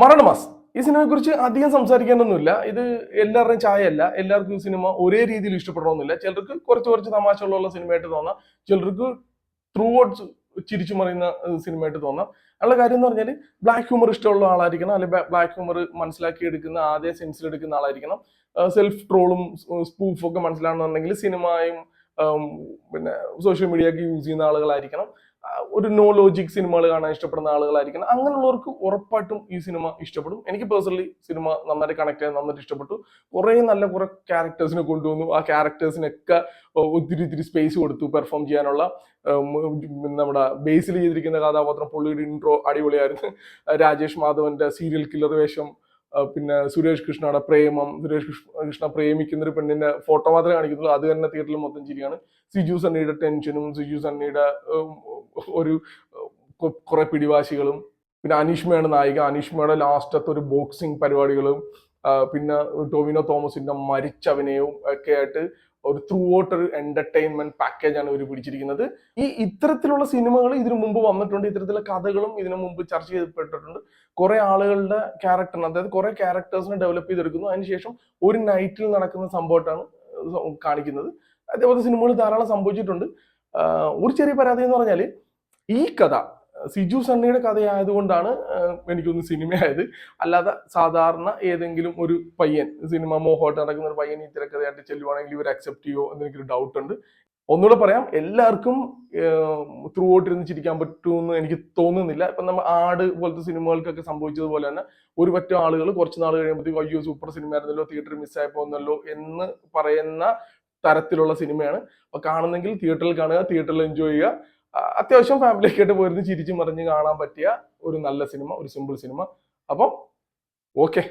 മരണമാസ് ഈ സിനിമയെ കുറിച്ച് അധികം സംസാരിക്കാനൊന്നുമില്ല. ഇത് എല്ലാവരുടെയും ചായയല്ല. എല്ലാവർക്കും ഈ സിനിമ ഒരേ രീതിയിൽ ഇഷ്ടപ്പെടണമെന്നില്ല. ചിലർക്ക് കുറച്ച് കുറച്ച് തമാശകളുള്ള സിനിമയായിട്ട് തോന്നാം. ചിലർക്ക് ത്രൂ ഔട്ട് ചിരിച്ചു മറിയുന്ന സിനിമയായിട്ട് തോന്നാം. ഉള്ള കാര്യം എന്ന് പറഞ്ഞാൽ ബ്ലാക്ക് ഹ്യൂമർ ഇഷ്ടമുള്ള ആളായിരിക്കണം. അല്ലെങ്കിൽ ബ്ലാക്ക് ഹ്യൂമർ മനസ്സിലാക്കി എടുക്കുന്ന ആദ്യ സെൻസിൽ എടുക്കുന്ന ആളായിരിക്കണം. സെൽഫ് ട്രോളും സ്പൂഫും ഒക്കെ മനസ്സിലാണെന്നുണ്ടെങ്കിൽ സിനിമയും പിന്നെ സോഷ്യൽ മീഡിയ ഒക്കെ യൂസ് ചെയ്യുന്ന ആളുകളായിരിക്കണം. ഒരു നോ ലോജിക് സിനിമകൾ കാണാൻ ഇഷ്ടപ്പെടുന്ന ആളുകളായിരിക്കണം. അങ്ങനെയുള്ളവർക്ക് ഉറപ്പായിട്ടും ഈ സിനിമ ഇഷ്ടപ്പെടും. എനിക്ക് പേഴ്സണലി സിനിമ നന്നായിട്ട് കണക്ട് ചെയ്യാൻ നന്നായിട്ട് ഇഷ്ടപ്പെട്ടു. കുറേ നല്ല കുറെ ക്യാരക്ടേഴ്സിനെ കൊണ്ടുവന്നു. ആ ക്യാരക്ടേഴ്സിനൊക്കെ ഒത്തിരി ഒത്തിരി സ്പേസ് കൊടുത്തു പെർഫോം ചെയ്യാനുള്ള. നമ്മുടെ ബേസിൽ ചെയ്തിരിക്കുന്ന കഥാപാത്രം പുള്ളിയുടെ ഇൻട്രോ അടിപൊളിയായിരുന്നു. രാജേഷ് മാധവന്റെ സീരിയൽ കില്ലർ വേഷം. പിന്നെ സുരേഷ് കൃഷ്ണയുടെ പ്രേമം സുരേഷ് കൃഷ്ണ പ്രേമിക്കുന്ന ഒരു പെണ്ണിന്റെ ഫോട്ടോ മാത്രമേ കാണിക്കുന്നുള്ളൂ അത് തന്നെ തിയേറ്ററിൽ മൊത്തം ചിരിയാണ്. സിജു സണ്ണിയുടെ ടെൻഷനും സിജു സണ്ണിയുടെ ഒരു കുറെ പിടിവാശികളും പിന്നെ അനീഷ്മയാണ് നായിക അനീഷ്മയുടെ ലാസ്റ്റത്തെ ഒരു ബോക്സിംഗ് പരിപാടികളും പിന്നെ ടോമിനോ തോമസിന്റെ മരിച്ച അഭിനയവും ഒക്കെ ആയിട്ട് ഒരു ത്രൂ ഔട്ട് ഒരു എന്റർടൈൻമെന്റ് പാക്കേജ് ആണ് ഇവർ പിടിച്ചിരിക്കുന്നത്. ഈ ഇത്തരത്തിലുള്ള സിനിമകൾ ഇതിനു മുമ്പ് വന്നിട്ടുണ്ട്. ഇത്തരത്തിലുള്ള കഥകളും ഇതിനു മുമ്പ് ചർച്ച ചെയ്യപ്പെട്ടിട്ടുണ്ട് കുറെ ആളുകളുടെ ക്യാരക്ടർ അതായത് കുറെ ക്യാരക്ടേഴ്സിനെ ഡെവലപ്പ് ചെയ്തെടുക്കുന്നു. അതിനുശേഷം ഒരു നൈറ്റിൽ നടക്കുന്ന സംഭവമായിട്ടാണ് കാണിക്കുന്നത്. അതേപോലെ സിനിമകൾ ധാരാളം സംഭവിച്ചിട്ടുണ്ട്. ഒരു ചെറിയ പരാതി എന്ന് പറഞ്ഞാൽ ഈ കഥ സിജു സണ്ണിയുടെ കഥയായതുകൊണ്ടാണ് എനിക്കൊന്ന് സിനിമയായത്. അല്ലാതെ സാധാരണ ഏതെങ്കിലും ഒരു പയ്യൻ സിനിമ മോഹോട്ട് നടക്കുന്ന ഒരു പയ്യൻ ഈ തിരക്കഥയായിട്ട് ചെല്ലുവാണെങ്കിൽ ഇവർ അക്സെപ്റ്റ് ചെയ്യുമോ എന്ന് എനിക്കൊരു ഡൗട്ട് ഉണ്ട്. ഒന്നുകൂടെ പറയാം എല്ലാവർക്കും ത്രൂ ഔട്ട് ഇരുന്ന് ചിരിക്കാൻ പറ്റുമെന്ന് എനിക്ക് തോന്നുന്നില്ല. ഇപ്പം നമ്മൾ ആട് പോലത്തെ സിനിമകൾക്കൊക്കെ സംഭവിച്ചതുപോലെ തന്നെ ഒരു പറ്റം ആളുകൾ കുറച്ച് നാൾ കഴിയുമ്പോഴത്തേക്കും അയ്യോ സൂപ്പർ സിനിമ ആയിരുന്നല്ലോ തിയേറ്ററിൽ മിസ്സായി പോകുന്നല്ലോ എന്ന് പറയുന്ന തരത്തിലുള്ള സിനിമയാണ്. അപ്പൊ കാണുന്നെങ്കിൽ തിയേറ്ററിൽ കാണുക തിയേറ്ററിൽ എൻജോയ് ചെയ്യുക. അത്യാവശ്യം ഫാമിലിയൊക്കെ ആയിട്ട് പോയിരുന്ന് ചിരിച്ചു മറിഞ്ഞ് കാണാൻ പറ്റിയ ഒരു നല്ല സിനിമ ഒരു സിമ്പിൾ സിനിമ. അപ്പം ഓക്കെ